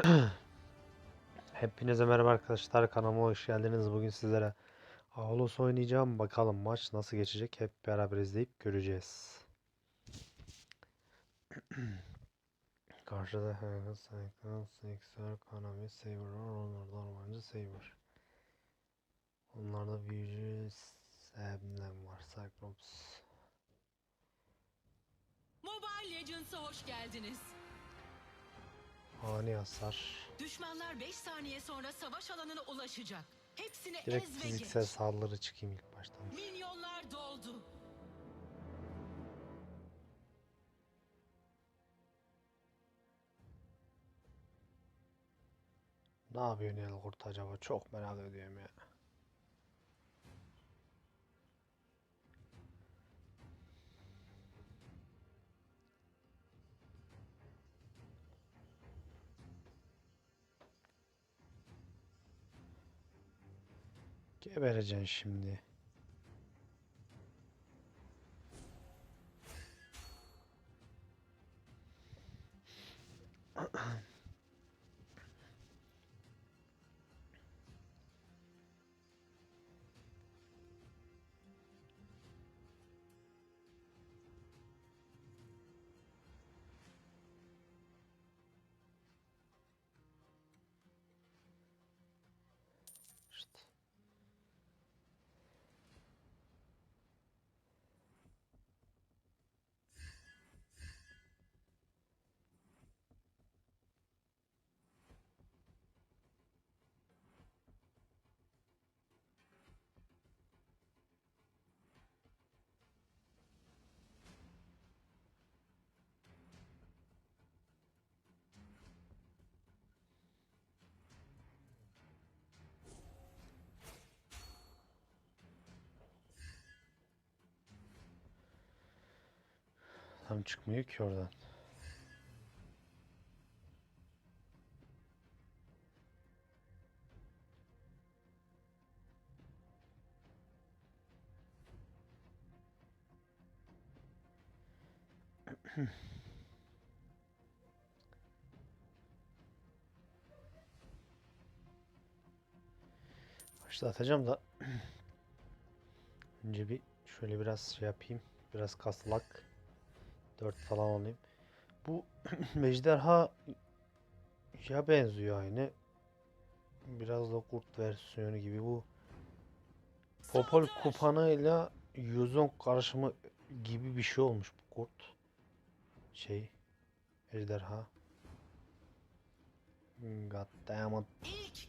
Hepinize merhaba arkadaşlar kanalıma hoş geldiniz. Bugün sizlere Ağlos oynayacağım. Bakalım maç nasıl geçecek hep beraber izleyip göreceğiz. Karşıda Hagan, Cyclone, Sixer, Konami, Saber var. Onlarda ormancı Saber. Onlarda büyücü Sebnem var. Cyclops. Mobile Legends'a hoş geldiniz. Ani hasar. Düşmanlar 5 saniye sonra savaş alanına ulaşacak. Hepsini Direkt ez ve fiziksel geç. saldırı çıkayım ilk baştan. Milyonlar doldu. Ne yapıyor Nihal Kurt acaba? Çok merak ediyorum ya. Gebereceksin şimdi. Tam çıkmıyor ki oradan. Başlatacağım da önce bir şöyle biraz şey yapayım. Biraz kaslak. 4 falan alayım. Bu ejderha ya benziyor aynı. Biraz da kurt versiyonu gibi bu. Popol kupanıyla Yuzon karışımı gibi bir şey olmuş bu kurt. Şey ejderha. God damn it.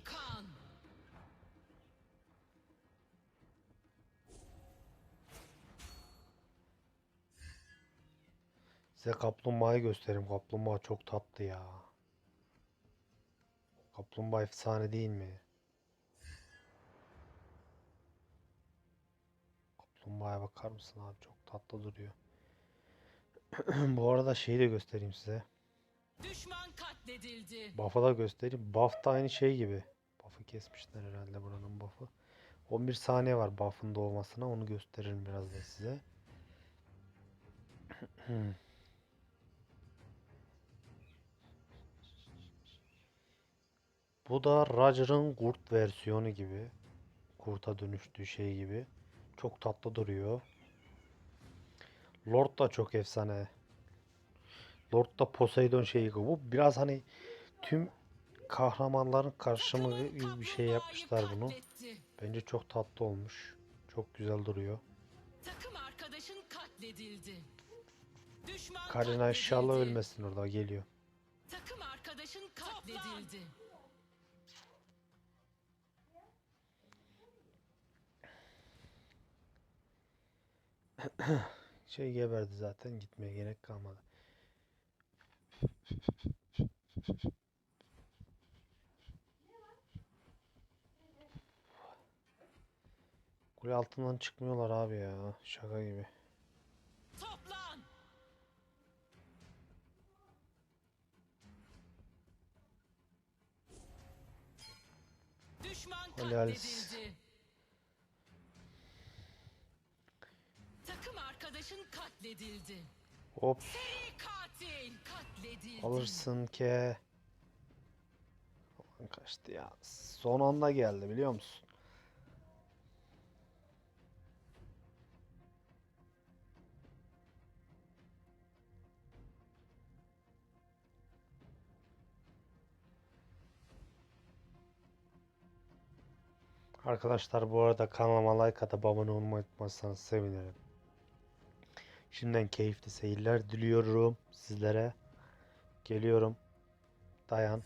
Size kaplumbağayı göstereyim. Kaplumbağa çok tatlı ya. Kaplumbağa efsane değil mi? Kaplumbağaya bakar mısın abi? Çok tatlı duruyor. Bu arada şeyi de göstereyim size. Düşman katledildi. Buff'ı da göstereyim. Buff da aynı şey gibi. Buff'ı kesmişler herhalde buranın buff'ı. 11 saniye var buff'ın doğmasına. Onu gösteririm biraz da size. Bu da Roger'ın kurt versiyonu gibi. Kurta dönüştüğü şey gibi. Çok tatlı duruyor. Lord da çok efsane. Lord da Poseidon şeyi gibi. Bu biraz hani tüm kahramanların karşımı gibi bir şey yapmışlar bunu. Bence çok tatlı olmuş. Çok güzel duruyor. Takım arkadaşın katledildi. Düşman Karina inşallah ölmesin orada geliyor. Takım arkadaşın katledildi. Şey geberdi zaten gitmeye gerek kalmadı. Kule altından çıkmıyorlar abi ya. Şaka gibi. Toplan. Düşman katledildi. Takım arkadaşın katledildi. Hop Seri katil katledildi. alırsın ke. kaçtı ya. Son anda geldi biliyor musun? Arkadaşlar bu arada kanalıma like atıp abone olmayı unutmazsanız sevinirim. Şimdiden keyifli seyirler diliyorum sizlere. Geliyorum. Dayan.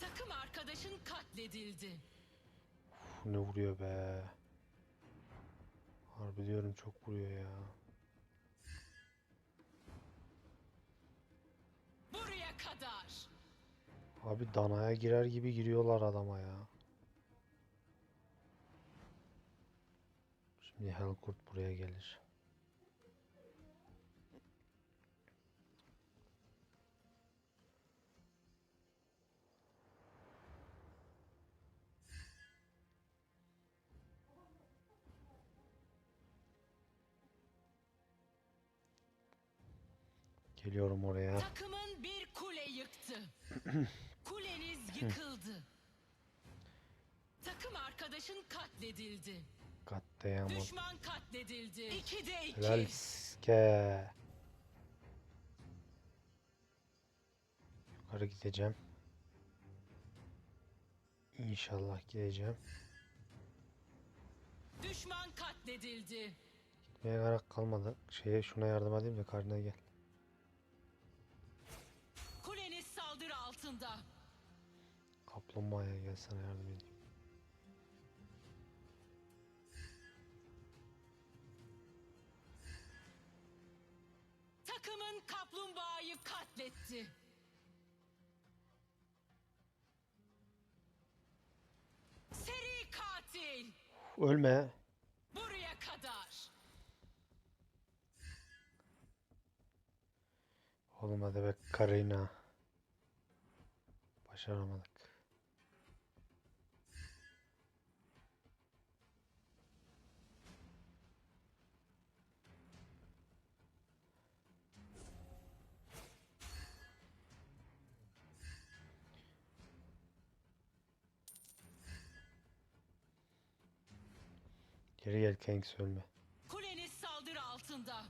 Takım arkadaşın katledildi. Uf, ne vuruyor be. Harbi diyorum çok vuruyor ya. Buraya kadar. Abi danaya girer gibi giriyorlar adama ya. Şimdi Helkurt buraya gelir. Geliyorum oraya. Takımın bir kule yıktı. Kuleniz yıkıldı. Takım arkadaşın katledildi. Katliam. Düşman katledildi. İkide iki. Helal. Yukarı gideceğim. İnşallah gideceğim. Düşman katledildi. Gitmeye gerek kalmadı. Şeye şuna yardım edeyim de karnına gel. Kuleniz saldırı altında. Kaplumbağaya gel sana yardım edeyim. Takımın kaplumbağayı katletti. Seri katil. Ölme. Buraya kadar. Oğlum hadi be Karina. Başaramadık. Geri gel Kanks ölme. Kuleniz saldırı altında.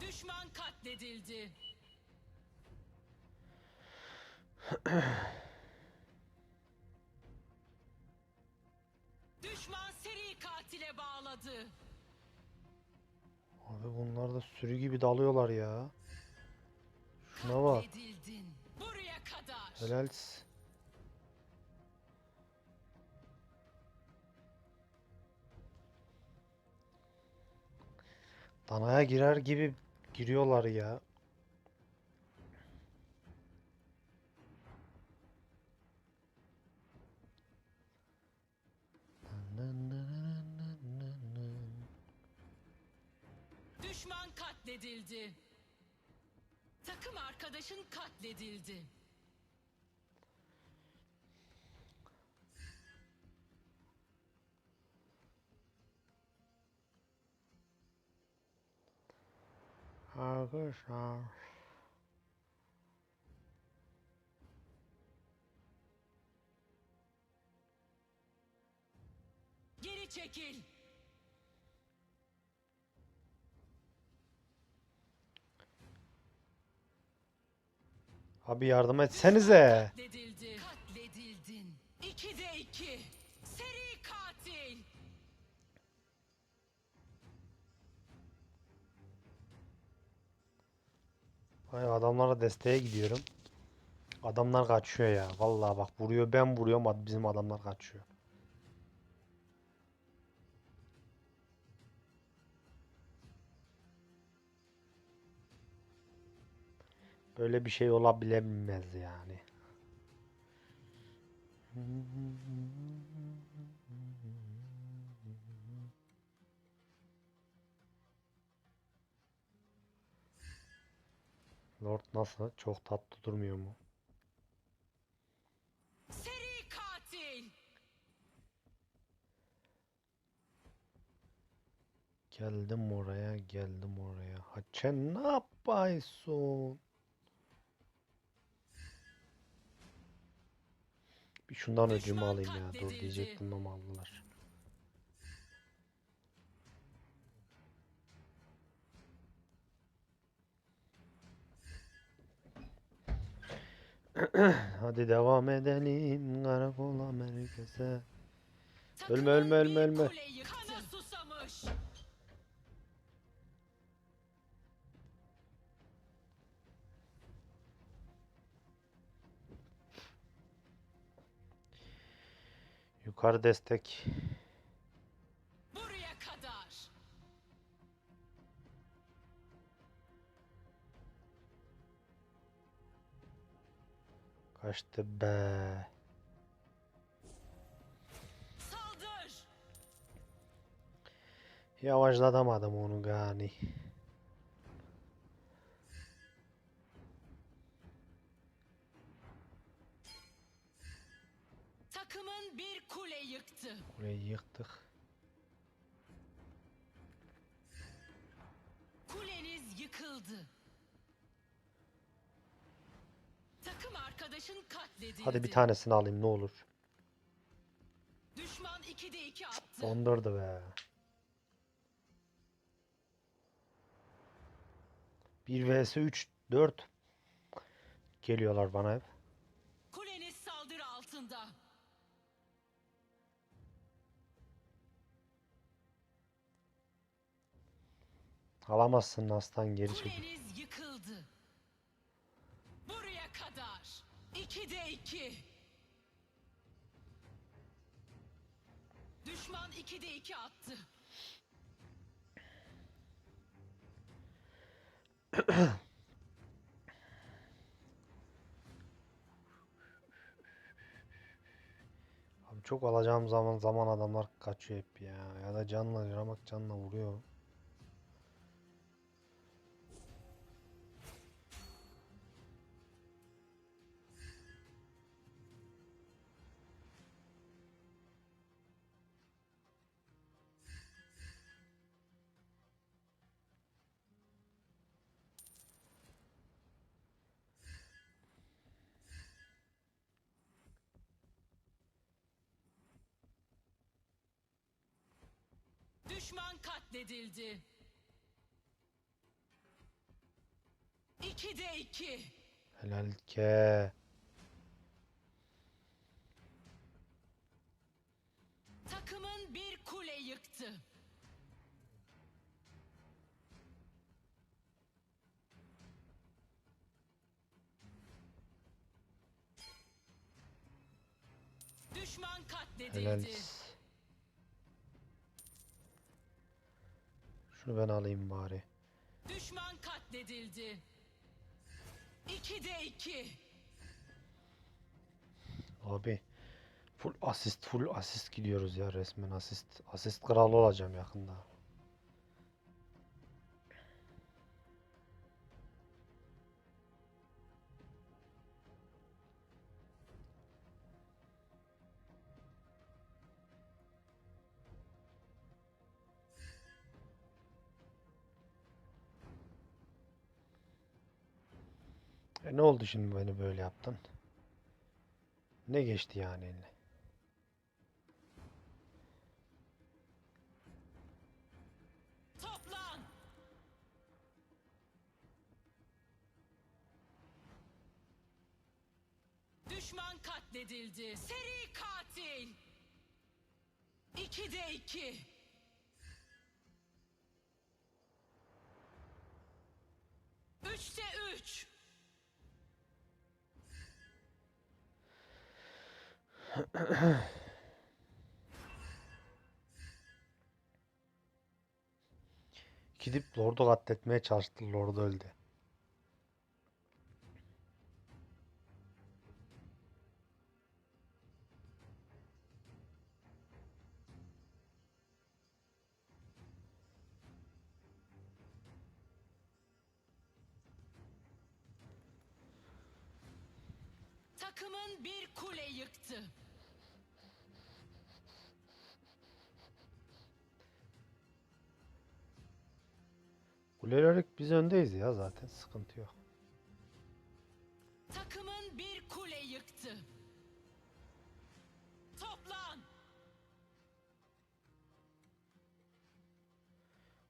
Düşman katledildi. Düşman seri katile bağladı. Abi bunlar da sürü gibi dalıyorlar ya. Şuna bak. Katledildin. Helal. Danaya girer gibi giriyorlar ya. Düşman katledildi. Takım arkadaşın katledildi. Arkadaşlar. Geri çekil. Abi yardım etsenize. Katledildi. Ay adamlara desteğe gidiyorum. Adamlar kaçıyor ya. Vallahi bak vuruyor ben vuruyorum bizim adamlar kaçıyor. Böyle bir şey olabilemez yani. Lord nasıl? Çok tatlı durmuyor mu? Seri katil. Geldim oraya, geldim oraya. Haçen ne yapıyorsun? Bir şundan öcümü alayım ya. Dur diyecektim ama aldılar. Hadi devam edelim karakola merkeze. Ölme, ölme, ölme, ölme. Yukarı destek. Kaçtı be. Saldır. Yavaşlatamadım onu gani. Takımın bir kule yıktı. Kuleyi yıktık. Arkadaşın katledildi. Hadi bir tanesini alayım ne olur. Düşman 2'de 2 attı. Dondurdu be. 1 vs 3 4 geliyorlar bana hep. Kuleniz saldırı altında. Alamazsın aslan geri çekil. Kuleniz yıkıldı. Buraya kadar. 2'de 2. Düşman 2'de 2 attı. Abi çok alacağım zaman zaman adamlar kaçıyor hep ya. Ya da canla ramak canla vuruyor. Düşman katledildi. 2'de 2. Helal ke. Takımın bir kule yıktı. Düşman katledildi. Helal. Şunu ben alayım bari. Düşman katledildi. 2'de 2. Abi full asist full asist gidiyoruz ya resmen asist. Asist kralı olacağım yakında. Ne oldu şimdi beni böyle yaptın? Ne geçti yani eline? Toplan. Düşman katledildi. Seri katil. 2'de 2. Üçte Gidip Lord'u katletmeye çalıştı. Lord öldü. Kule olarak biz öndeyiz ya zaten sıkıntı yok. Takımın bir kule yıktı. Toplan.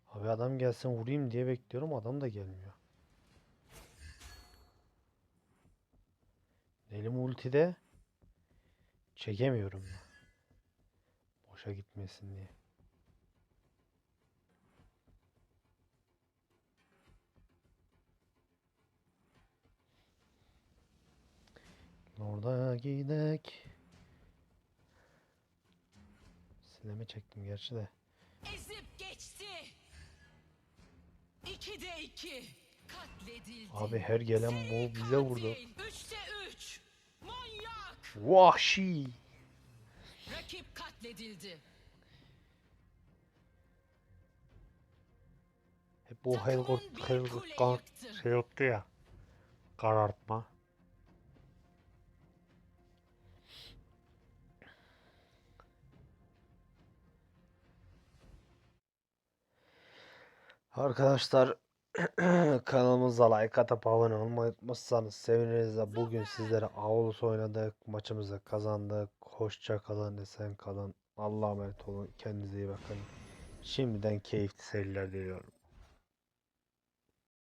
Abi adam gelsin vurayım diye bekliyorum adam da gelmiyor. Elim ultide çekemiyorum ya. Boşa gitmesin diye. Orada gidek. Sineme çektim gerçi de. Ezip geçti. İkide iki. Katledildi. Abi her gelen bu bize vurdu. Üçte üç. Manyak. Vahşi. Rakip katledildi. Hep bu kan yıktı. şey yaptı ya. Karartma. Arkadaşlar kanalımıza like atıp abone olmayı unutmazsanız seviniriz. de Bugün sizlere Aulus oynadık. Maçımızı kazandık. Hoşça kalın, esen kalın. Allah'a emanet olun. Kendinize iyi bakın. Şimdiden keyifli seyirler diliyorum.